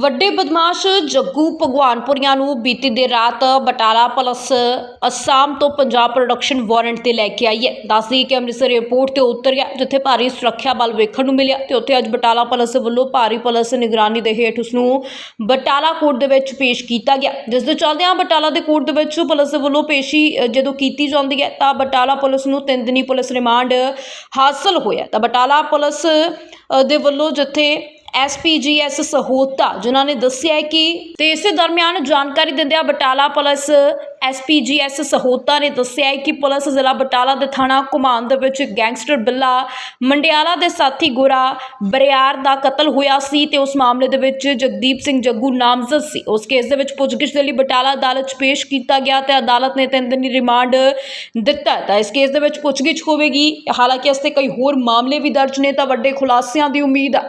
ਵੱਡੇ ਬਦਮਾਸ਼ ਜੱਗੂ ਭਗਵਾਨਪੁਰੀਆਂ ਨੂੰ ਬੀਤੀ ਦੇਰ ਰਾਤ ਬਟਾਲਾ ਪੁਲਿਸ ਅਸਾਮ ਤੋਂ ਪੰਜਾਬ ਪ੍ਰੋਡਕਸ਼ਨ ਵਾਰੰਟ ਤੇ ਲੈ ਕੇ ਆਈ ਹੈ। ਦੱਸਦੀ ਕਿ ਅੰਮ੍ਰਿਤਸਰ 에ਅਰਪੋਰਟ ਤੇ ਉਤਰ ਗਿਆ ਜਿੱਥੇ ਭਾਰੀ ਸੁਰੱਖਿਆ ਬਲ ਵੇਖਣ ਨੂੰ ਮਿਲਿਆ ਤੇ ਉੱਥੇ ਅੱਜ ਬਟਾਲਾ ਪੁਲਿਸ ਵੱਲੋਂ ਭਾਰੀ ਪੁਲਿਸ ਨਿਗਰਾਨੀ ਦੇ ਹੇਠ ਉਸ ਨੂੰ ਬਟਾਲਾ ਕੋਰਟ ਦੇ ਵਿੱਚ ਪੇਸ਼ ਕੀਤਾ ਗਿਆ। ਜਿਸ ਦੇ ਚੱਲਦਿਆਂ ਬਟਾਲਾ ਦੇ ਕੋਰਟ ਦੇ ਵਿੱਚ ਪੁਲਿਸ ਵੱਲੋਂ ਪੇਸ਼ੀ ਜਦੋਂ ਕੀਤੀ ਜਾਂਦੀ ਹੈ, ਤਾਂ ਬਟਾਲਾ ਪੁਲਿਸ ਨੂੰ ਤਿੰਨ ਦਿਨੀ ਪੁਲਿਸ ਰਿਮਾਂਡ ਹਾਸਲ ਹੋਇਆ ਤਾਂ ਬਟਾਲਾ ਪੁਲਿਸ ਦੇ ਵੱਲੋਂ ਜਿੱਥੇ ਐਸਪੀਜੀਐਸ ਸਹੋਤਾ ਜਿਨ੍ਹਾਂ ਨੇ ਦੱਸਿਆ ਕਿ ਤੇ ਇਸੇ ਦਰਮਿਆਨ ਜਾਣਕਾਰੀ ਦਿੰਦਿਆਂ ਬਟਾਲਾ ਪੁਲਿਸ ਐਸਪੀਜੀਐਸ ਸਹੋਤਾ ਨੇ ਦੱਸਿਆ ਹੈ ਕਿ ਪੁਲਿਸ ਜ਼ਿਲ੍ਹਾ ਬਟਾਲਾ ਦੇ ਥਾਣਾ ਘੁਮਾਨ ਦੇ ਵਿੱਚ ਗੈਂਗਸਟਰ ਬਿੱਲਾ ਮੰਡਿਆਲਾ ਦੇ ਸਾਥੀ ਗੋਰਾ ਬਰਿਆਰ ਦਾ ਕਤਲ ਹੋਇਆ ਸੀ ਤੇ ਉਸ ਮਾਮਲੇ ਦੇ ਵਿੱਚ ਜਗਦੀਪ ਸਿੰਘ ਜੱਗੂ ਨਾਮਜ਼ਦ ਸੀ। ਉਸ ਕੇਸ ਦੇ ਵਿੱਚ ਪੁੱਛਗਿੱਛ ਦੇ ਲਈ ਬਟਾਲਾ ਅਦਾਲਤ 'ਚ ਪੇਸ਼ ਕੀਤਾ ਗਿਆ ਤੇ ਅਦਾਲਤ ਨੇ ਤਿੰਨ ਦਿਨੀ ਰਿਮਾਂਡ ਦਿੱਤਾ ਤਾਂ ਇਸ ਕੇਸ ਦੇ ਵਿੱਚ ਪੁੱਛਗਿੱਛ ਹੋਵੇਗੀ। ਹਾਲਾਂਕਿ ਇਸ ਤੇ ਕਈ ਹੋਰ ਮਾਮਲੇ ਵੀ ਦਰਜ ਨੇ ਤਾਂ ਵੱਡੇ ਖੁਲਾਸਿਆਂ ਦੀ ਉਮੀਦ ਹੈ